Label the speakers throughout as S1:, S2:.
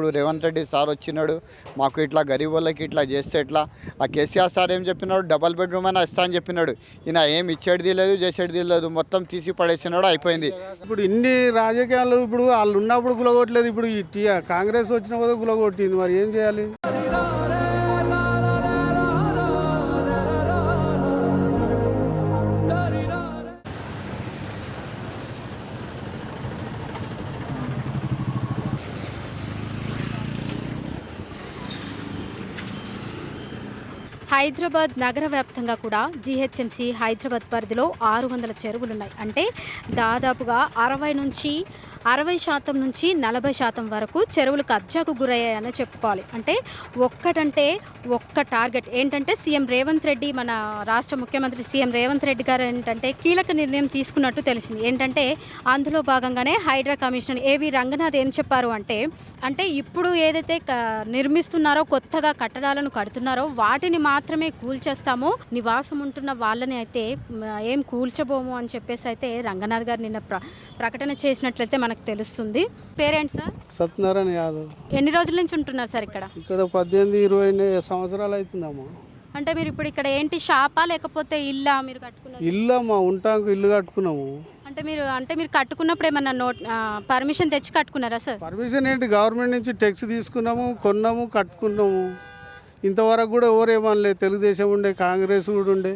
S1: ఇప్పుడు రేవంత్ రెడ్డి సార్ వచ్చినాడు మాకు ఇట్లా గరీబ్ వాళ్ళకి ఇట్లా చేస్తే ఎట్లా? ఆ కేసీఆర్ సార్ ఏం చెప్పినాడు? డబల్ బెడ్రూమ్ అయినా ఇస్తా అని చెప్పినాడు. ఈయన ఏం ఇచ్చేది లేదు చేసేది లేదు మొత్తం తీసి పడేసినాడు అయిపోయింది.
S2: ఇప్పుడు ఇన్ని రాజకీయాలు ఇప్పుడు వాళ్ళు ఉన్నప్పుడు గులగొట్టలేదు ఇప్పుడు ఈ కాంగ్రెస్ వచ్చిన పోతే గులగొట్టింది మరి ఏం చేయాలి?
S3: హైదరాబాద్ నగర వ్యాప్తంగా కూడా జీహెచ్ఎంసీ హైదరాబాద్ పరిధిలో ఆరు వందల చెరువులు ఉన్నాయి అంటే దాదాపుగా అరవై నుంచి అరవై శాతం నుంచి నలభై శాతం వరకు చెరువులు కబ్జాకు గురయ్యాయని చెప్పుకోవాలి. అంటే ఒక్కటంటే ఒక్క టార్గెట్. ఏంటంటే సీఎం రేవంత్ రెడ్డి మన రాష్ట్ర ముఖ్యమంత్రి సీఎం రేవంత్ రెడ్డి గారు ఏంటంటే కీలక నిర్ణయం తీసుకున్నట్టు తెలిసింది. ఏంటంటే అందులో భాగంగానే హైడ్రా కమిషనర్ ఏవి రంగనాథ్ ఏం చెప్పారు అంటే అంటే ఇప్పుడు ఏదైతే క- నిర్మిస్తున్నారో కొత్తగా కట్టడాలను కడుతున్నారో వాటిని మాత్రమే కూల్చేస్తాము. నివాసం ఉంటున్న వాళ్ళని అయితే ఏం కూల్చబోము అని చెప్పేసి అయితే రంగనాథ్ గారు నిన్న ప్ర ప్రకటన చేసినట్లయితే మనకు తెలుస్తుంది. Parents sir?
S2: సత్యనారాయణ యాదవ్.
S3: ఎన్ని రోజుల నుంచి ఉంటున్నారు సార్ ఇక్కడ?
S2: ఇక్కడ పద్దెనిమిది ఇరవై సంవత్సరాలు అవుతుందమ్మా.
S3: అంటే మీరు ఇప్పుడు ఇక్కడ ఏంటి షాపా లేకపోతే ఇల్లా మీరు కట్టుకున్నారు
S2: ఇల్లు అమ్మా ఉంటాకు ఇల్లు కట్టుకున్నాము.
S3: అంటే మీరు అంటే మీరు కట్టుకున్నప్పుడు ఏమన్నా నోట్ పర్మిషన్ తెచ్చి కట్టుకున్నారా సార్?
S2: పర్మిషన్ ఏంటి? గవర్నమెంట్ నుంచి టెక్స్ తీసుకున్నాము కొన్నాము కట్టుకున్నాము. ఇంతవరకు కూడా ఎవరేమనలేదు తెలుగుదేశం ఉండే కాంగ్రెస్ కూడా ఉండే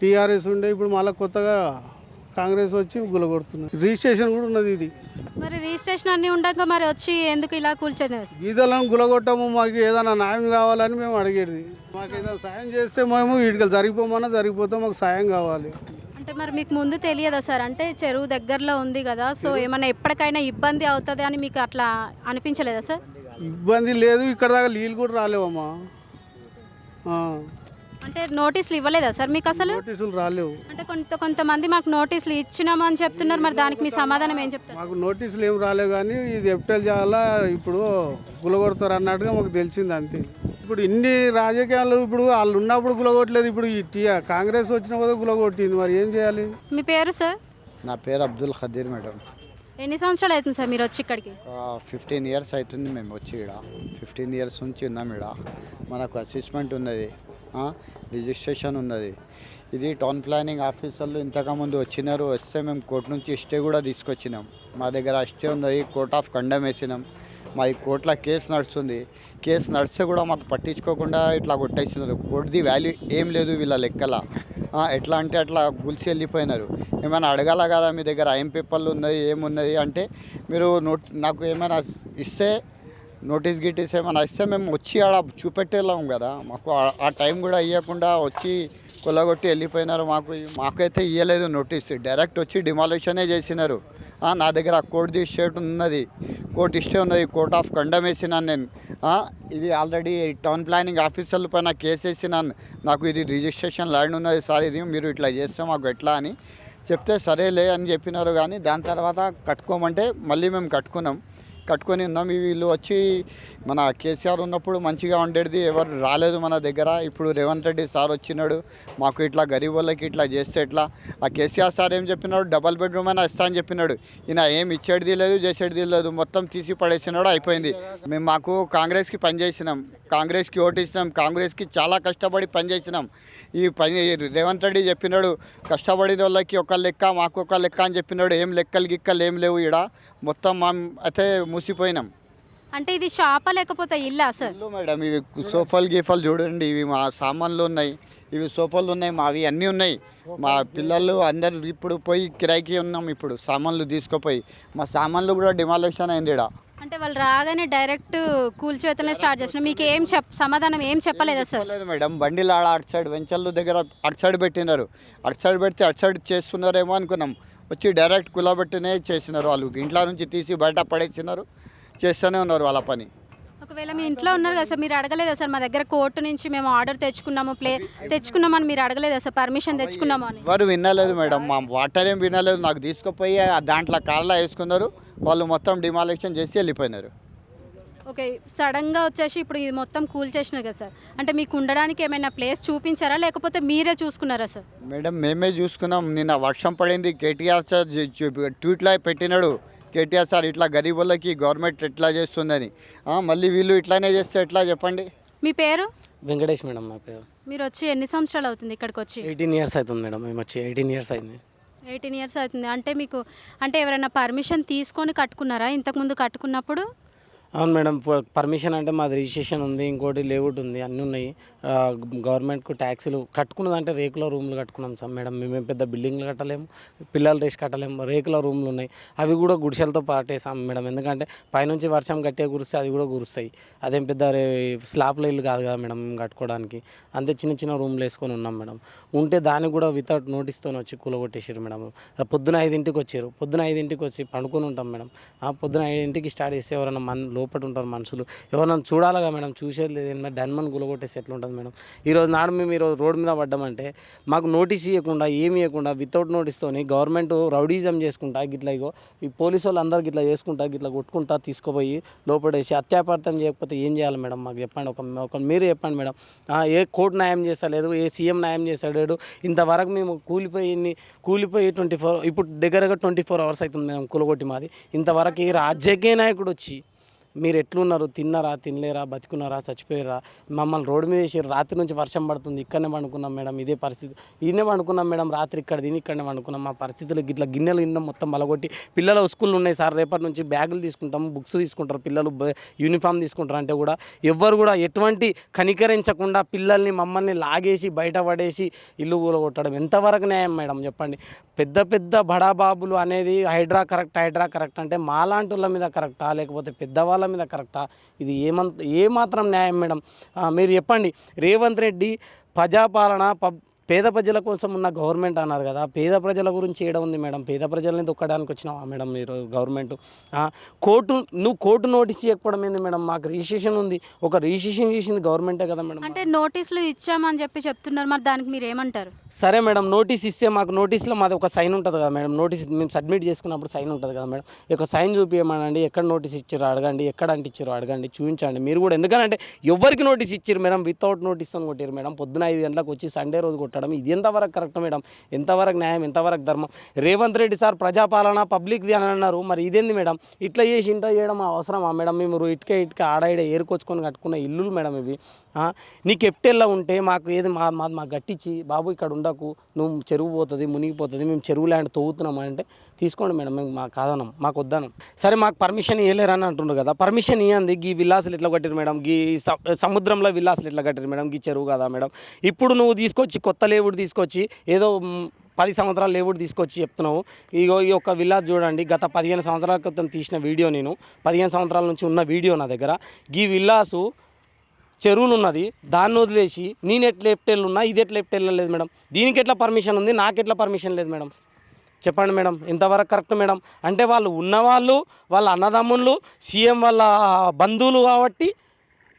S2: టీఆర్ఎస్ ఉండే. ఇప్పుడు మళ్ళీ కొత్తగా కాంగ్రెస్ వచ్చి గులగొడుతున్నారు రిజిస్ట్రేషన్ కూడా ఉన్నది ఇది.
S3: మరి రిజిస్ట్రేషన్ అన్నీ ఉండగా మరి వచ్చి ఎందుకు ఇలా కూల్చొని?
S2: గీతలను గులగొట్టము మాకు ఏదైనా న్యాయం కావాలని మేము అడిగేది. మాకు ఏదైనా సాయం చేస్తే మేము వీటికి జరిగిపోమన్నా జరిగిపోతే మాకు సాయం కావాలి.
S3: అంటే మరి మీకు ముందు తెలియదా సార్? అంటే చెరువు దగ్గరలో ఉంది కదా సో ఏమైనా ఎప్పటికైనా ఇబ్బంది అవుతుంది అని మీకు అట్లా అనిపించలేదా సార్?
S2: ఇబ్బంది లేదు ఇక్కడ దాకా నీళ్ళు కూడా రాలేవమ్మా.
S3: అంటే నోటీసులు ఇవ్వలేదా సార్ మీకు అసలు?
S2: నోటీసులు రాలేవు.
S3: అంటే కొంత కొంతమంది మాకు నోటీసులు ఇచ్చినాము అని చెప్తున్నారు మరి దానికి మీ సమాధానం ఏం చెప్తారు?
S2: మాకు నోటీసులు ఏం రాలేవు కానీ ఇది ఎప్టల్ చేయాలా ఇప్పుడు గులగొడతారు అన్నట్టుగా మాకు తెలిసింది అంతే. ఇప్పుడు ఇన్ని రాజకీయాలు ఇప్పుడు వాళ్ళు ఉన్నప్పుడు గులగొట్టలేదు ఇప్పుడు ఈ కాంగ్రెస్ వచ్చిన పోతే గులగొట్టింది మరి ఏం చేయాలి?
S3: మీ పేరు సార్?
S1: నా పేరు అబ్దుల్ ఖదీర్ మేడం.
S3: ఎన్ని సంవత్సరాలు అవుతుంది సార్ మీరు వచ్చి ఇక్కడికి?
S1: ఫిఫ్టీన్ ఇయర్స్ అవుతుంది మేము వచ్చి ఇక్కడ. ఫిఫ్టీన్ ఇయర్స్ నుంచి ఉన్నాం ఇక్కడ. మనకు అసిస్మెంట్ ఉన్నది. రిజిస్ట్రేషన్ ఉన్నది. ఇది టౌన్ ప్లానింగ్ ఆఫీసర్లు ఇంతకుముందు వచ్చినారు వస్తే మేము కోర్టు నుంచి స్టే కూడా తీసుకొచ్చినాం. మా దగ్గర స్టే ఉన్నది కోర్ట్ ఆఫ్ కండమ్ వేసినాం. మా ఈ కోర్టులో కేసు నడుస్తుంది. కేసు నడిస్తే కూడా మాకు పట్టించుకోకుండా ఇట్లా కొట్టేస్తున్నారు కోర్టుది వాల్యూ ఏం లేదు వీళ్ళ లెక్కల. ఎట్లా అంటే అట్లా గుల్చి వెళ్ళిపోయినారు. ఏమైనా అడగాల కదా మీ దగ్గర? ఐఎం పేపర్లు ఉన్నది ఏమున్నది అంటే మీరు నోట్ నాకు ఏమైనా ఇస్తే నోటీస్ గిటీస్ ఏమైనా ఇస్తే మేము వచ్చి ఆడ చూపెట్టేలాం కదా. మాకు ఆ- టైం కూడా ఇవ్వకుండా వచ్చి కొల్లగొట్టి వెళ్ళిపోయినారు మాకు. మాకైతే ఇవ్వలేదు నోటీస్. డైరెక్ట్ వచ్చి డిమాలిషనే చేసినారు. నా దగ్గర కోర్టు స్టేట్ ఉన్నది. కోర్టు ఇష్టే ఉన్నది. కోర్ట్ ఆఫ్ కండమ్ వేసినాను నేను. ఇది ఆల్రెడీ టౌన్ ప్లానింగ్ ఆఫీసర్ల పైన కేసు వేసినాను. నాకు ఇది రిజిస్ట్రేషన్ ల్యాండ్ ఉన్నది సార్ ఇది మీరు ఇట్లా చేస్తే మాకు ఎట్లా అని చెప్తే సరేలే అని చెప్పినారు కానీ దాని తర్వాత కట్టుకోమంటే మళ్ళీ మేము కట్టుకున్నాం. కట్టుకొని ఉన్నాం. వీళ్ళు వచ్చి మన కేసీఆర్ ఉన్నప్పుడు మంచిగా ఉండేది. ఎవరు రాలేదు మన దగ్గర. ఇప్పుడు రేవంత్ రెడ్డి సార్ వచ్చినాడు. మాకు ఇట్లా గరీబ్ వాళ్ళకి ఇట్లా చేస్తే ఎట్లా? ఆ కేసీఆర్ సార్ ఏం చెప్పినాడు? డబల్ బెడ్రూమ్ అయినా ఇస్తా అని చెప్పినాడు. ఈయన ఏం ఇచ్చేది లేదు చేసేది లేదు. మొత్తం తీసి పడేసినాడు అయిపోయింది. మేము మాకు కాంగ్రెస్కి పనిచేసినాం కాంగ్రెస్కి ఓటేసినాం కాంగ్రెస్కి చాలా కష్టపడి పనిచేసినాం ఈ పని రేవంత్ రెడ్డి చెప్పినాడు కష్టపడిన వాళ్ళకి ఒక లెక్క మాకు ఒక లెక్క అని చెప్పినాడు. ఏం లెక్కలు గిక్కలు ఏం లేవు ఇక్కడ మొత్తం మా అయితే మూసిపోయినాం.
S3: అంటే ఇది షాపా లేకపోతే ఇల్లా సార్?
S1: ఇల్లు మేడం ఇవి సోఫాలు గీఫాలు చూడండి ఇవి మా సామాన్లు ఉన్నాయి. ఇవి సోఫాలు ఉన్నాయి మావి అన్నీ ఉన్నాయి. మా పిల్లలు అందరు ఇప్పుడు పోయి కిరాయికి ఉన్నాం ఇప్పుడు సామాన్లు తీసుకుపోయి. మా సామాన్లు కూడా డిమాలిషన్ అయింది ఇక్కడ
S3: అంటే వాళ్ళు రాగానే డైరెక్ట్ కూల్చివేతనే స్టార్ట్ చేసిన. మీకు ఏం చెప్ సమాధానం ఏం చెప్పలేదా సార్?
S1: లేదు మేడం బండిలు ఆడ అటు సైడ్ వెంచర్లు దగ్గర అటు సైడ్ పెట్టినారు. అటు సైడ్ పెడితే అటు సైడ్ చేస్తున్నారేమో అనుకున్నాం. వచ్చి డైరెక్ట్ కులబెట్టినే చేసినారు వాళ్ళు. ఇంట్లో నుంచి తీసి బయట పడేసినారు. చేస్తూనే ఉన్నారు వాళ్ళ పని.
S3: ఒకవేళ మీ ఇంట్లో ఉన్నారు కదా సార్ మీరు అడగలేదా సార్? మా దగ్గర కోర్టు నుంచి మేము ఆర్డర్ తెచ్చుకున్నాము ప్లే తెచ్చుకున్నామని మీరు అడగలేదా సార్? పర్మిషన్ తెచ్చుకున్నాము అని.
S1: ఎవరు వినలేదు మేడం. మా వాటర్ ఏం వినలేదు. నాకు తీసుకుపోయి ఆ దాంట్లో కార్లో వేసుకున్నారు. వాళ్ళు మొత్తం డిమాలిషన్ చేసి వెళ్ళిపోయినారు.
S3: ఓకే సడన్గా వచ్చేసి ఇప్పుడు ఇది మొత్తం కూల్ చేసినారు కదా సార్. అంటే మీకు ఉండడానికి ఏమైనా ప్లేస్ చూపించారా? లేకపోతే మీరే చూసుకున్నారా సార్?
S1: మేడం మేమే చూసుకున్నాం. నిన్న వర్షం పడింది. కేటీఆర్ సార్ ట్వీట్లో పెట్టినాడు. కేటీఆర్ సార్ ఇట్లా గరీబులకి గవర్నమెంట్ ఎట్లా చేస్తుందని. ఆ, మళ్ళీ వీళ్ళు ఇట్లానే చేస్తే ఎట్లా చెప్పండి?
S3: మీ పేరు?
S4: వెంకటేష్ మేడం నా పేరు.
S3: మీరు వచ్చి ఎన్ని సంవత్సరాలు అవుతుంది ఇక్కడికి వచ్చి?
S4: ఎయిటీన్ ఇయర్స్ అవుతుంది మేడం. మేము వచ్చి ఎయిటీన్ ఇయర్స్ అయింది.
S3: ఎయిటీన్ ఇయర్స్ అవుతుంది. అంటే మీకు అంటే ఎవరైనా పర్మిషన్ తీసుకొని కట్టుకున్నారా? ఇంతకుముందు కట్టుకున్నప్పుడు?
S4: అవును మేడం ప- పర్మిషన్ అంటే మాది రిజిస్ట్రేషన్ ఉంది ఇంకోటి లేఅవుట్ ఉంది అన్నీ ఉన్నాయి. గవర్నమెంట్కు ట్యాక్సీలు కట్టుకున్నదంటే రేకుల రూమ్లు కట్టుకున్నాం సార్ మేడం. మేమేం పెద్ద బిల్డింగ్లు కట్టలేము పిల్లలు రేసి కట్టలేము రేకుల రూమ్లు ఉన్నాయి. అవి కూడా గుడిసెలతో పాటేసాం మేడం. ఎందుకంటే పైనుంచి వర్షం గట్టిగా కురిస్తే అది కూడా కురుస్తాయి. అదేం పెద్ద రే స్లాబ్ల ఇల్లు కాదు కదా మేడం కట్టుకోవడానికి. అంతే చిన్న చిన్న రూమ్లు వేసుకొని ఉన్నాం మేడం. ఉంటే దానికి కూడా వితౌట్ నోటీస్తో వచ్చి కూలగొట్టేసారు మేడం. పొద్దున ఐదింటికి వచ్చారు. పొద్దున ఐదింటికి వచ్చి పండుకొని ఉంటాం మేడం. ఆ పొద్దున ఐదింటికి స్టార్ట్ చేస్తే ఎవరైనా మన లోపల ఉంటారు మనుషులు. ఎవరైనా చూడాలిగా మేడం చూసేది లేదు. మేడం డన్మన్ గులగొట్టేసి ఎట్లా ఉంటుంది మేడం ఈరోజు నాడు మేము ఈరోజు రోడ్డు మీద పడ్డామంటే మాకు నోటీస్ ఇవ్వకుండా ఏమి ఇవ్వకుండా వితౌట్ నోటీస్తోని గవర్నమెంట్ రౌడీజం చేసుకుంటా గిట్లా ఇగో ఈ పోలీసు వాళ్ళు అందరు గిట్లా చేసుకుంటా గిట్లా కొట్టుకుంటా తీసుకుపోయి లోపడేసి అత్యాపార్థం చేయకపోతే ఏం చేయాలి మేడం? మాకు చెప్పండి. ఒక ఒక మీరు చెప్పండి మేడం. ఏ కోర్టు న్యాయం చేస్తలేదు ఏ సీఎం న్యాయం చేస్తాడు ఇంతవరకు మేము కూలిపోయి కూలిపోయి ట్వంటీ ఫోర్ ఇప్పుడు దగ్గరగా ట్వంటీ ఫోర్ అవర్స్ అవుతుంది మేడం కులగొట్టి మాది. ఇంతవరకు ఈ రాజకీయ నాయకుడు వచ్చి మీరు ఎట్లున్నారు? తిన్నారా? తినలేరా? బతికున్నారా? చచ్చిపోయారా? మమ్మల్ని రోడ్డు మీద వేసారు రాత్రి నుంచి వర్షం పడుతుంది. ఇక్కడనే పండుకున్నాం మేడం. ఇదే పరిస్థితి. ఈయనే పండుకున్నాం మేడం. రాత్రి ఇక్కడ తిని ఇక్కడనే పండుకున్నాం. మా పరిస్థితులు ఇట్లా గిన్నెలు గిన్నె మొత్తం బలగొట్టి పిల్లల స్కూల్ ఉన్నాయి సార్. రేపటి నుంచి బ్యాగులు తీసుకుంటాం బుక్స్ తీసుకుంటారు. పిల్లలు యూనిఫామ్ తీసుకుంటారు అంటే కూడా ఎవ్వరు కూడా ఎటువంటి కనికరించకుండా పిల్లల్ని మమ్మల్ని లాగేసి బయట పడేసి ఇల్లు కూలగొట్టడం ఎంతవరకు న్యాయం మేడం? చెప్పండి. పెద్ద పెద్ద బడాబాబులు అనేది హైడ్రా కరెక్ట్ హైడ్రా కరెక్ట్ అంటే మాలాంటి వాళ్ళ మీద కరెక్టా? లేకపోతే పెద్దవాళ్ళ మీద కరెక్టా? ఇది ఏమంత ఏమాత్రం న్యాయం మేడం? మీరు చెప్పండి. రేవంత్ రెడ్డి ప్రజాపాలన పబ్ పేద ప్రజల కోసం ఉన్న గవర్నమెంట్ అన్నారు కదా పేద ప్రజల గురించి ఏడ ఉంది మేడం? పేద ప్రజల్ని దొక్కడానికి వచ్చినావా మేడం మీరు గవర్నమెంట్? కోర్టు నువ్వు కోర్టు నోటీస్ ఇవ్వకపోవడం ఏంది మేడం? మాకు రిజిస్ట్రేషన్ ఉంది. ఒక రిజిస్ట్రేషన్ చేసింది గవర్నమెంటే కదా మేడం
S3: అంటే నోటీసులు ఇచ్చామని చెప్పి చెప్తున్నారు. మరి దానికి మీరు ఏమంటారు?
S4: సరే మేడం నోటీస్ ఇస్తే మాకు నోటీస్లో మాది ఒక సైన్ ఉంటుంది కదా మేడం. నోటీస్ మేము సబ్మిట్ చేసుకున్నప్పుడు సైన్ ఉంటుంది కదా మేడం. యొక్క సైన్ చూపించమనండి ఎక్కడ నోటీస్ ఇచ్చారో అడగండి. ఎక్కడ అంటించారో అడగండి. చూపించండి. మీరు కూడా ఎందుకంటే ఎవరికి నోటీస్ ఇచ్చారు మేడం? వితౌట్ నోటీస్తో కొట్టారు మేడం. పొద్దున ఐదు గంటలకు వచ్చి సండే రోజు కొట్టడం ఇది ఎంతవరకు కరెక్ట్ మేడం? ఎంతవరకు న్యాయం? ఎంతవరకు ధర్మం? రేవంత్ రెడ్డి సార్ ప్రజాపాలన పబ్లిక్ది అని అన్నారు. మరి ఇదేంది మేడం? ఇట్లా చేసి ఇంత చేయడం అవసరమా మేడం? మేము ఇటుక ఇటుక ఆడ ఈడ ఏరుకొచ్చుకొని కట్టుకున్న ఇల్లులు మేడం ఇవి. నీ నీకు ఉంటే మాకు ఏది మా మా మాకు గట్టించి బాబు ఇక్కడ ఉండకు నువ్వు చెరువు పోతుంది మునిగిపోతుంది మేము చెరువు ల్యాండ్ తవ్వుతున్నాం అంటే తీసుకోండి మేడం మేము మాకు కాదనం మాకు వద్దనం. సరే మాకు పర్మిషన్ ఇవ్వలేరని అంటున్నారు కదా పర్మిషన్ ఇవ్వండి గీ విల్లాసులు ఎట్లా కట్టారు మేడం గీ స- సముద్రంలో విల్లాసులు ఎట్లా కట్టారు మేడం గీ చెరువు కదా మేడం. ఇప్పుడు నువ్వు తీసుకొచ్చి కొత్త లేవుడు తీసుకొచ్చి ఏదో పది సంవత్సరాలు లేవుడు తీసుకొచ్చి చెప్తున్నావు ఇగో ఈ యొక్క విల్లాస్ చూడండి గత పదిహేను సంవత్సరాల క్రితం తీసిన వీడియో నేను పదిహేను సంవత్సరాల నుంచి ఉన్న వీడియో నా దగ్గర గీ విల్లాసు చెరువులు ఉన్నది దాన్ని వదిలేసి నేను ఎట్లా లెఫ్ట్ ఉన్నా ఇది ఎట్లా లెఫ్ట్ వెళ్ళలేదు మేడం. దీనికి ఎట్లా పర్మిషన్ ఉంది నాకు ఎట్లా పర్మిషన్ లేదు మేడం. చెప్పండి మేడం ఎంతవరకు కరెక్ట్ మేడం? అంటే వాళ్ళు ఉన్నవాళ్ళు వాళ్ళ అన్నదమ్ముళ్ళు సీఎం వాళ్ళ బంధువులు కాబట్టి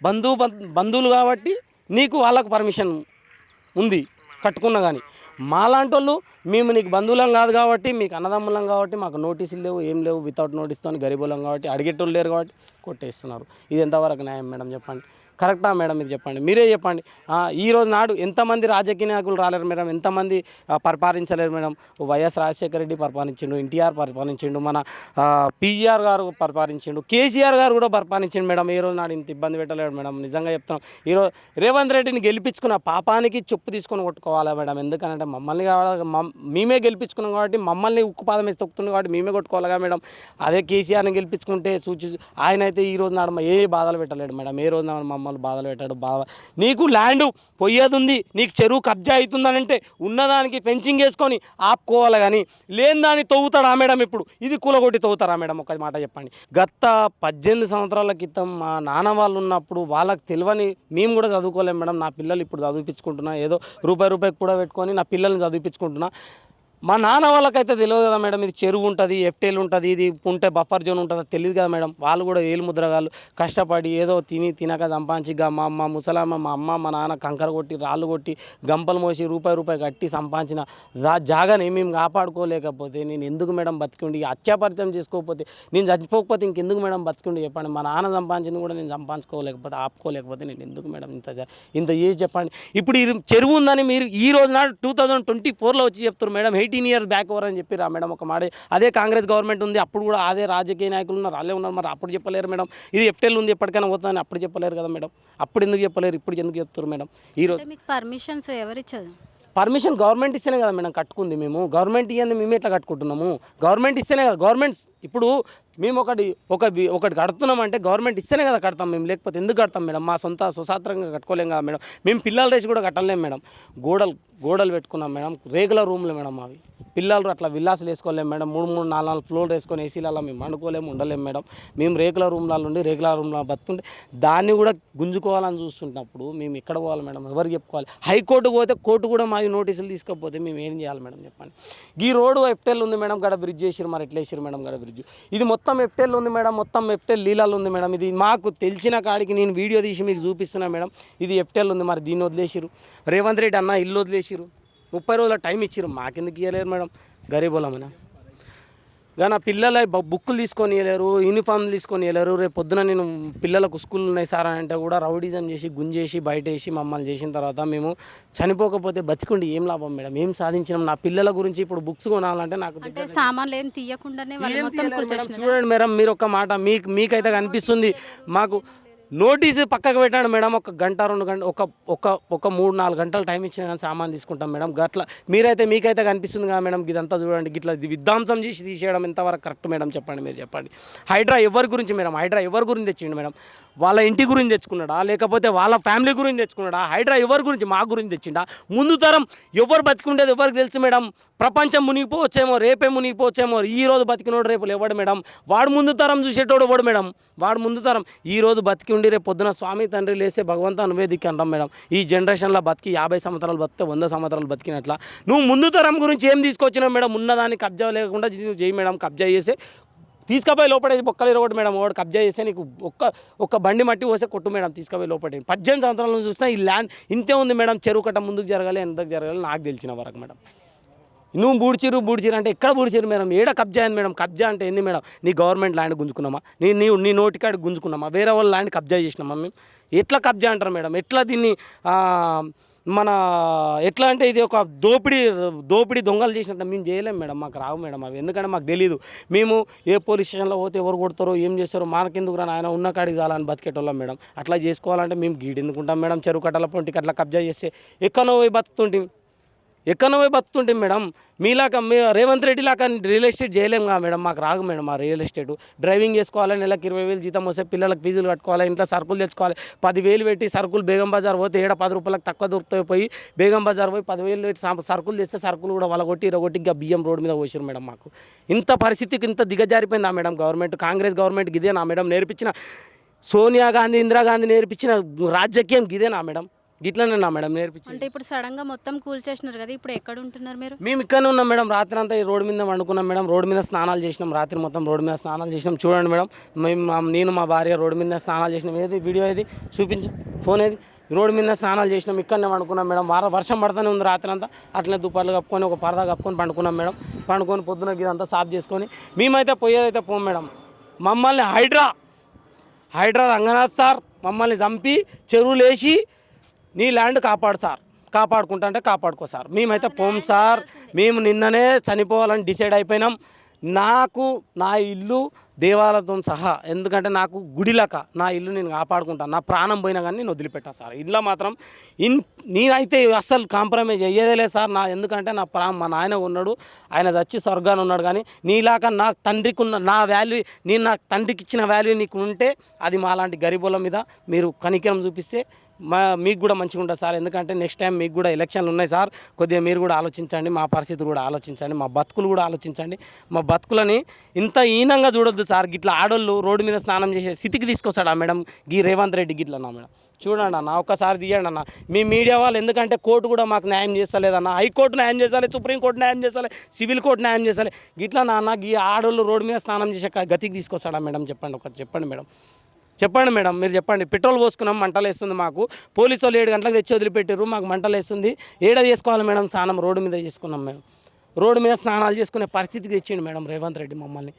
S4: బంధువు బంధువులు కాబట్టి నీకు వాళ్ళకు పర్మిషన్ ఉంది కట్టుకున్నా కానీ మాలాంటి వాళ్ళు మేము నీకు బంధువులం కాదు కాబట్టి మీకు అన్నదమ్ములం కాబట్టి మాకు నోటీసులు లేవు ఏం లేవు వితౌట్ నోటీస్తో గరీబులం కాబట్టి అడిగేటోళ్ళు లేరు కాబట్టి కొట్టేస్తున్నారు. ఇది ఎంతవరకు న్యాయం మేడం చెప్పండి? కరెక్టా మేడం ఇది చెప్పండి? మీరే చెప్పండి. ఈరోజు ఈ రోజు నాడు ఎంతమంది రాజకీయ నాయకులు రాలేరు మేడం? ఎంతమంది పరిపాలించలేరు మేడం? వైఎస్ రాజశేఖర రెడ్డి పరిపాలించిండు ఎన్టీఆర్ పరిపాలించిండు మన పీజీఆర్ గారు పరిపాలించిండు కేసీఆర్ గారు కూడా పరిపాలించిండు మేడం. ఈ రోజు నాడు ఇంత ఇబ్బంది పెట్టలేడు మేడం. నిజంగా చెప్తున్నాం. ఈరోజు రేవంత్ రెడ్డిని గెలిపించుకున్న పాపానికి చెప్పు తీసుకొని కొట్టుకోవాలా మేడం? ఎందుకంటే మమ్మల్ని కావాలి మేమే గెలిపించుకున్నాం కాబట్టి మమ్మల్ని ఉక్కు పాదం వేసి తొక్కుతుంది కాబట్టి మేమే కొట్టుకోవాలిగా మేడం. అదే కేసీఆర్ని గెలిపించుకుంటే సూచి ఆయన అయితే ఈ రోజు నాడు ఏ బాధలు పెట్టలేడు మేడం. ఏ రోజు నాడు మమ్మల్ని బాధలు పెట్టాడు బాధ నీకు ల్యాండ్ పొయ్యేది ఉంది నీకు చెరువు కబ్జా అవుతుందని అంటే ఉన్నదానికి ఫెన్సింగ్ వేసుకొని ఆపుకోవాలి కానీ లేని దాన్ని తవ్వుతాడా మేడం ఇప్పుడు? ఇది కూలగొట్టి తవ్వుతారా మేడం? ఒక మాట చెప్పండి. గత పద్దెనిమిది సంవత్సరాల క్రితం మా నాన్న వాళ్ళు ఉన్నప్పుడు వాళ్ళకి తెలియని మేము కూడా చదువుకోలేము మేడం. నా పిల్లలు ఇప్పుడు చదివించుకుంటున్నా ఏదో రూపాయి రూపాయి కూడా పెట్టుకొని నా పిల్లల్ని చదివించుకుంటున్నా మా నాన్న వాళ్ళకైతే తెలియదు కదా మేడం ఇది చెరువు ఉంటుంది ఎఫ్టేల్ ఉంటుంది ఇది ఉంటే బఫర్ జోన్ ఉంటుందో తెలియదు కదా మేడం. వాళ్ళు కూడా ఏలు ముద్రగాళ్ళు కష్టపడి ఏదో తిని తినక సంపాదించి గా మా అమ్మ ముసలమ్మ మా అమ్మ మా నాన్న కంకర కొట్టి రాళ్ళు కొట్టి గంపలు మోసి రూపాయి రూపాయి కట్టి సంపాదించిన దా జాగాని మేము కాపాడుకోలేకపోతే నేను ఎందుకు మేడం బతికిండి? హత్యాపరితం చేసుకోకపోతే నేను చచ్చిపోకపోతే ఇంకెందుకు మేడం బతికిండి చెప్పండి? మా నాన్న సంపాదించింది కూడా నేను సంపాదించుకోలేకపోతే ఆపుకోలేకపోతే నేను ఎందుకు మేడం ఇంత ఇంత చేసి చెప్పండి? ఇప్పుడు ఈ చెరువు ఉందని మీరు ఈ రోజు నాడు టూ థౌజండ్ ట్వంటీ ఫోర్లో వచ్చి చెప్తారు madam eighteen years back over అని చెప్పి రా మేడం ఒక మాట. అదే కాంగ్రెస్ గవర్నమెంట్ ఉంది అప్పుడు కూడా అదే రాజకీయ నాయకులు ఉన్నారు వాళ్ళే ఉన్నారు. మరి అప్పుడు చెప్పలేరు మేడం. ఇది ఎఫ్టెల్ ఉంది ఎప్పటికైనా పోతుందని అప్పుడు చెప్పలేరు కదా మేడం. అప్పుడు ఎందుకు చెప్పలేరు ఇప్పుడు ఎందుకు చెప్తారు మేడం? ఈరోజు
S3: మీకు పర్మిషన్స్ ఎవరిచ్చారు?
S4: పర్మిషన్ గవర్నమెంట్ ఇస్తేనే కదా మేడం కట్టుకుంది మేము. గవర్నమెంట్ ఇవ్వండి మేము ఎట్లా కట్టుకుంటున్నాము. గవర్నమెంట్ ఇస్తేనే కదా గవర్నమెంట్ ఇప్పుడు మేము ఒకటి ఒక ఒకటి ఒకటి కడుతున్నామంటే గవర్నమెంట్ ఇస్తేనే కదా కడతాం మేము లేకపోతే ఎందుకు కడతాం మేడం? మా సొంత సుసాత్రంగా కట్టుకోలేం కదా మేడం. మేము పిల్లల రేసి కూడా కట్టలేం మేడం. గోడలు గోడలు పెట్టుకున్నాం మేడం. రేగుల రూమ్లు మేడం అవి. పిల్లలు అట్లా విల్లాసులు వేసుకోలేం మేడం. మూడు మూడు నాలుగు నాలుగు ఫ్లోర్లు వేసుకొని ఏసీలలో మేము వండుకోలేము ఉండలేము మేడం. మేము రేకుల రూమ్లలో ఉండి రేకుల రూమ్లో బతుంటే దాన్ని కూడా గుంజుకోవాలని చూస్తుంటప్పుడు మేము ఎక్కడ పోవాలి మేడం? ఎవరు చెప్పుకోవాలి? హైకోర్టు పోతే కోర్టు కూడా మావి నోటీసులు తీసుకపోతే మేము ఏం చేయాలి మేడం చెప్పండి? ఈ రోడ్డు ఎఫ్టెల్ ఉంది మేడం గడ బ్రిడ్జ్ చేసిరు మరి ఎట్లా వేసిరు మేడం గడ బ్రిడ్జ్? ఇది. మొత్తం ఎఫ్టెల్ ఉంది మేడం. మొత్తం ఎఫ్టెల్ లీలాలు ఉంది మేడం. ఇది మాకు తెలిసిన కాడికి నేను వీడియో తీసి మీకు చూపిస్తున్నా మేడం. ఇది ఎఫ్టెల్ ఉంది. మరి దీన్ని వదిలేసిరు రేవంత్ రెడ్డి అన్న ఇల్లు వదిలేసిరు ముప్పై రోజుల టైం ఇచ్చిరు మాకెందుకు ఇవ్వలేరు మేడం. గరీబులమని కానీ ఆ పిల్లల బుక్కులు తీసుకొని వెళ్ళారు యూనిఫామ్లు తీసుకొని వెళ్ళారు. రేపు పొద్దున నేను పిల్లలకు స్కూల్ ఉన్నాయి సార్ అని అంటే కూడా రౌడీజం చేసి గుంజేసి బయట వేసి మమ్మల్ని చేసిన తర్వాత మేము చనిపోకపోతే బతికుండి ఏం లాభం మేడం? ఏం సాధించినాం? నా పిల్లల గురించి ఇప్పుడు బుక్స్ కొనాలంటే నాకు
S3: సామాన్లు ఏం తీయకుండానే
S4: చూడండి మేడం మీరు ఒక మాట మీకు మీకైతే కనిపిస్తుంది. మాకు నోటీసు పక్కకు పెట్టాడు మేడం ఒక గంట రెండు గంట ఒక ఒక ఒక మూడు నాలుగు గంటలు టైం ఇచ్చిన కానీ సామాన్ తీసుకుంటాం మేడం. గట్ల మీరైతే మీకైతే కనిపిస్తుంది కదా మేడం ఇదంతా చూడండి గిట్లా ఇది విధ్వంసం చేసి తీసేయడం ఎంతవరకు కరెక్ట్ మేడం చెప్పండి మీరు చెప్పండి. హైడ్రా ఎవరి గురించి మేడం హైడ్రా ఎవరి గురించి తెచ్చిండు మేడం? వాళ్ళ ఇంటి గురించి తెచ్చుకున్నాడా? లేకపోతే వాళ్ళ ఫ్యామిలీ గురించి తెచ్చుకున్నాడా? హైడ్రా ఎవరి గురించి? మా గురించి తెచ్చిండా? ముందు తరం ఎవరు బతికుండేది ఎవరికి తెలుసు మేడం? ప్రపంచం మునిగిపోవచ్చేమో రేపే మునిగిపోవచ్చేమో ఈ రోజు బతికినోడు రేపు ఎవడు మేడం. వాడు ముందు తరం చూసేటోడు ఎవడు మేడం? వాడు ముందు తరం. ఈ రోజు బతికి ఉండి రేపు పొద్దున స్వామి తండ్రి లేసే భగవంతా నువ్వే దిక్కు అంటాం మేడం. ఈ జనరేషన్లో బతికి యాభై సంవత్సరాలు బతితే వంద సంవత్సరాలు బతికినట్ల. నువ్వు ముందు తరం గురించి ఏం తీసుకొచ్చినావు మేడం? ఉన్నదాన్ని కబ్జా లేకుండా నువ్వు చేయి మేడం. కబ్జా చేసి తీసుకుపోయి లోపడేసి బొక్కలు ఇరగొట్టు మేడం. వాడు కబ్జా చేస్తే నీకు ఒక్క ఒక్క బండి మట్టి పోసే కొట్టు మేడం తీసుకుపోయి లోపడి పద్దెనిమిది సంవత్సరాల నుంచి చూసినా ఈ ల్యాండ్ ఇంతే ఉంది మేడం. చెరువు కట్ట ముందుకు జరగాలి ఎంతకు జరగాలి నాకు తెలిసిన వరకు మేడం. నువ్వు బూడ్చిరు బూడ్చిరు అంటే ఎక్కడ బూడ్చిరు మేడం? ఏడ కబ్జా అయింది మేడం? కబ్జా అంటే ఏంది మేడం? నీ గవర్నమెంట్ ల్యాండ్ గుంజుకున్నామా? నీ నీ నీ నోటికాడ గుంజుకున్నామా? వేరే వాళ్ళ ల్యాండ్ కబ్జా చేసినామా మేము? ఎట్లా కబ్జా అంటారు మేడం? ఎట్లా దీన్ని మన ఎట్లా అంటే ఇది ఒక దోపిడీ దోపిడీ దొంగలు చేసినట్టు మేము చేయలేం మేడం మాకు రావు మేడం అవి. ఎందుకంటే మాకు తెలియదు మేము ఏ పోలీస్ స్టేషన్లో పోతే ఎవరు కొడతారో ఏం చేస్తారో మనకెందుకు రాని ఆయన ఉన్న కాడికి చాలని బతికేటోళ్ళం మేడం. అట్లా చేసుకోవాలంటే మేము గీడెందుకుంటాం మేడం చెరువు కట్టల పొంటికి అట్లా కబ్జా చేస్తే ఎక్కడో పోయి బతుకుతుంటే ఎక్కడో పోయి బతుకుతుంటాం మేడం మీలాగా మీ రేవంత్ రెడ్డి లాగా రియల్ ఎస్టేట్ చేయలేం కదా మేడం మాకు రాగు మేడం మా రియల్ ఎస్టేట్. డ్రైవింగ్ చేసుకోవాలి నెలకు ఇరవై వేలు జీతం వస్తే పిల్లలకు ఫీజులు కట్టుకోవాలి ఇంట్లో సరుకులు తెచ్చుకోవాలి పదివేలు పెట్టి సరుకులు బేగం బజార్ పోతే ఏడ పది రూపాయలకు తక్కువ దొరుకుతాయి పోయి బేగం బజార్ పోయి పదివేలు పెట్టి సరుకులు తెస్తే సరుకులు కూడా వలగొట్టి ఇరగొట్టి ఇంకా బియ్యం రోడ్డు మీద పోసారు మేడం మాకు. ఇంత పరిస్థితికి ఇంత దిగజారిపోయిందా మేడం గవర్నమెంట్? కాంగ్రెస్ గవర్నమెంట్ ఇదేనా మేడం నేర్పించిన? సోనియా గాంధీ ఇందిరాగాంధీ నేర్పించిన రాజకీయం ఇదేనా మేడం? గిట్లనే నా మేడం నేర్పించింది.
S3: అంటే ఇప్పుడు సడన్గా మొత్తం కూల్చేసినారు కదా ఇప్పుడు ఎక్కడ ఉంటున్నారు మీరు?
S4: మేము ఇక్కడనే ఉన్నాం మేడం. రాత్రి అంతా ఈ రోడ్డు మీద వండుకున్నాం మేడం. రోడ్డు మీద స్నానాలు చేసినాం. రాత్రి మొత్తం రోడ్డు మీద స్నానాలు చేసినాం. చూడండి మేడం మేము మా- నేను మా భార్య రోడ్డు మీద స్నానాలు చేసినాం. ఏది వీడియో ఏది? చూపించు. ఫోన్ ఏది? రోడ్డు మీద స్నానాలు చేసినాం. ఇక్కడనే వండుకున్నాం మేడం. వార వర్షం పడుతూనే ఉంది రాత్రి అంతా అట్లనే దుప్పర్లు కప్పుకొని ఒక పరదా కప్పుకొని పండుకున్నాం మేడం. పండుకొని పొద్దున ఇదంతా సాఫ్ చేసుకొని మేమైతే పోయేదైతే పోం మేడం. మమ్మల్ని హైడ్రా హైడ్రా రంగనాథ్ సార్ మమ్మల్ని చంపి చెరువులు వేసి నీ ల్యాండ్ కాపాడు సార్. కాపాడుకుంటా అంటే కాపాడుకో సార్. మేమైతే పోం సార్. మేము నిన్ననే చనిపోవాలని డిసైడ్ అయిపోయినాం. నాకు నా ఇల్లు దేవాలయంతో సహా ఎందుకంటే నాకు గుడిలక నా ఇల్లు నేను కాపాడుకుంటాను నా ప్రాణం పోయినా కానీ నేను వదిలిపెట్టా సార్. ఇంట్లో మాత్రం ఇన్ నేనైతే అస్సలు కాంప్రమైజ్ అయ్యేదేలే సార్. నా ఎందుకంటే నా ప్రా మా నాయన ఉన్నాడు. ఆయన చచ్చి స్వర్గాన్ని ఉన్నాడు కానీ నీలాగా నా తండ్రికి ఉన్న నా వాల్యూ నేను నా తండ్రికి ఇచ్చిన వాల్యూ నీకు ఉంటే అది మాలాంటి గరీబుల మీద మీరు కనికరం చూపిస్తే మా మీకు కూడా మంచిగా ఉంటుంది సార్. ఎందుకంటే నెక్స్ట్ టైం మీకు కూడా ఎలక్షన్లు ఉన్నాయి సార్. కొద్దిగా మీరు కూడా ఆలోచించండి మా పరిస్థితి కూడా ఆలోచించండి మా బతుకులు కూడా ఆలోచించండి. మా బతుకులని ఇంత హీనంగా చూడొద్దు సార్. గిట్ల ఆడోళ్ళు రోడ్డు మీద స్నానం చేసే స్థితికి తీసుకొస్తాడా మేడం? గీ రేవంత్ రెడ్డి గిట్లన్నా మేడం? చూడండి అన్న ఒక్కసారి తీయండి అన్న. మీ మీడియా వాళ్ళు ఎందుకంటే కోర్టు కూడా మాకు న్యాయం చేస్తలేదన్న హైకోర్టు న్యాయం చేసాలి సుప్రీంకోర్టు న్యాయం చేసాలి సివిల్ కోర్టు న్యాయం చేసాలి గిట్లా నాన్న గీ ఆడోళ్ళు రోడ్డు మీద స్నానం చేసే గతికి తీసుకొస్తాడా మేడం? చెప్పండి ఒకటి చెప్పండి మేడం. చెప్పండి మేడం మీరు చెప్పండి. పెట్రోల్ పోసుకున్నాం మంటలు వేస్తుంది మాకు. పోలీసు వాళ్ళు ఏడు గంటలకు తెచ్చి వదిలిపెట్టారు మాకు మంటలు వేస్తుంది. ఏడ చేసుకోవాలి మేడం స్నానం? రోడ్డు మీద చేసుకున్నాం మేము. రోడ్డు మీద స్నానాలు చేసుకునే పరిస్థితికి తెచ్చిండు మేడం రేవంత్ రెడ్డి మమ్మల్ని.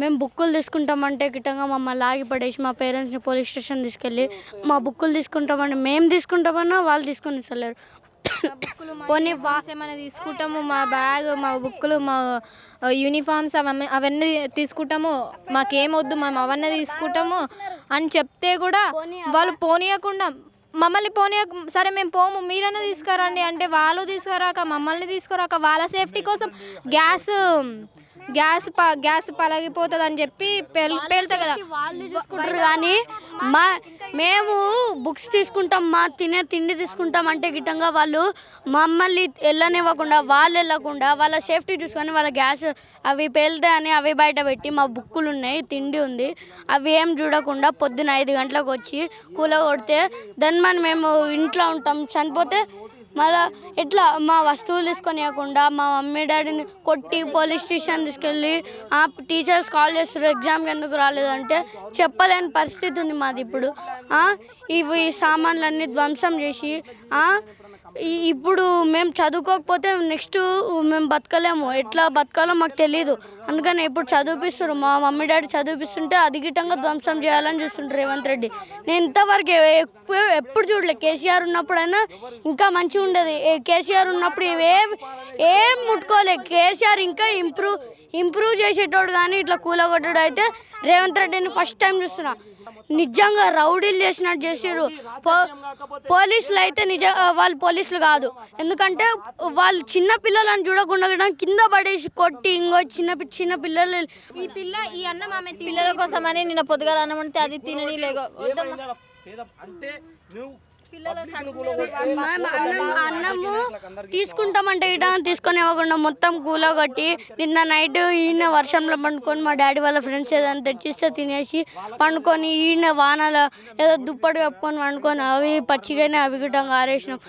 S5: మేము బుక్కులు తీసుకుంటామంటే గిట్టంగా మమ్మల్ని లాగి పడేసి మా పేరెంట్స్ని పోలీస్ స్టేషన్ తీసుకెళ్ళి మా బుక్కులు తీసుకుంటామని మేము తీసుకుంటామన్నా వాళ్ళు తీసుకొని ఇస్తలేరు
S6: పోనీ ఏమైనా తీసుకుంటాము మా బ్యాగ్ మా బుక్కులు మా యూనిఫామ్స్ అవన్నీ అవన్నీ తీసుకుంటాము. మాకేమొద్దు మేము అవన్నీ తీసుకుంటాము అని చెప్తే కూడా వాళ్ళు పోనీయకుండా మమ్మల్ని పోనీ సరే మేము పోము మీరన్నా తీసుకురండి అంటే వాళ్ళు తీసుకురాక మమ్మల్ని తీసుకురాక వాళ్ళ సేఫ్టీ కోసం గ్యాస్ గ్యాస్ ప గ్యాస్ పలగిపోతుంది అని చెప్పి పేల్ పేలుతాయి కదా.
S5: వాళ్ళు కానీ మా మేము బుక్స్ తీసుకుంటాం మా తినే తిండి తీసుకుంటాం అంటే గిట్టంగా వాళ్ళు మమ్మల్ని వెళ్ళనివ్వకుండా వాళ్ళు వెళ్ళకుండా వాళ్ళ సేఫ్టీ చూసుకొని వాళ్ళ గ్యాస్ అవి పేలుతాయని అవి బయట పెట్టి మా బుక్కులు ఉన్నాయి తిండి ఉంది. అవి ఏం చూడకుండా పొద్దున ఐదు గంటలకు వచ్చి కూల కొడితే దాని మనం మేము ఇంట్లో ఉంటాం. చనిపోతే మళ్ళా ఎట్లా మా వస్తువులు తీసుకొని ఇవ్వకుండా మా మమ్మీ డాడీని కొట్టి పోలీస్ స్టేషన్ తీసుకెళ్ళి ఆ టీచర్స్ కాల్ చేస్తారు ఎగ్జామ్కి ఎందుకు రాలేదంటే చెప్పలేని పరిస్థితి ఉంది మాది ఇప్పుడు. ఇవి సామాన్లన్నీ ధ్వంసం చేసి ఇప్పుడు మేము చదువుకోకపోతే నెక్స్ట్ మేము బతకలేము. ఎట్లా బతకాలో మాకు తెలియదు అందుకని ఇప్పుడు చదివిపిస్తారు మా మమ్మీ డాడీ చదివిపిస్తుంటే అధిగిటంగా ధ్వంసం చేయాలని చూస్తుంటారు రేవంత్ రెడ్డి. నేను ఇంతవరకు ఎప్పుడు ఎప్పుడు చూడలే. కేసీఆర్ ఉన్నప్పుడైనా ఇంకా మంచిగా ఉండేది. కేసీఆర్ ఉన్నప్పుడు ఇవే ఏం ముట్టుకోలే. కేసీఆర్ ఇంకా ఇంప్రూవ్ ఇంప్రూవ్ చేసేటోడు కానీ ఇట్లా కూలగొట్టడు అయితే రేవంత్ రెడ్డిని ఫస్ట్ టైం చూస్తున్నా. నిజంగా రౌడీలు చేసినట్టు చేసారు పో పోలీసులు అయితే నిజ వాళ్ళు పోలీసులు కాదు. ఎందుకంటే వాళ్ళు చిన్న పిల్లలను చూడకుండా కూడా కింద పడేసి కొట్టి ఇంకో చిన్న పి- చిన్న పిల్లలు
S6: ఈ పిల్ల ఈ అన్నం ఆమె పిల్లల కోసం అని నిన్న పొద్దుగాల అన్నం అంటే అది తినని లేగో వద్దమ్మా.
S4: అంటే నువ్వు
S5: అన్నము తీసుకుంటామంటే ఇట తీసుకొని ఇవ్వకుండా మొత్తం కూలగొట్టి నిన్న నైట్ ఈయన వర్షంలో పండుకొని మా డాడీ వాళ్ళ ఫ్రెండ్స్ ఏదైనా తెచ్చిస్తే తినేసి పండుకొని ఈయన వానలో ఏదో దుప్పటి కప్పుకొని పండుకొని అవి పచ్చిగానే అవి గిట్టంగా ఆరేసినాం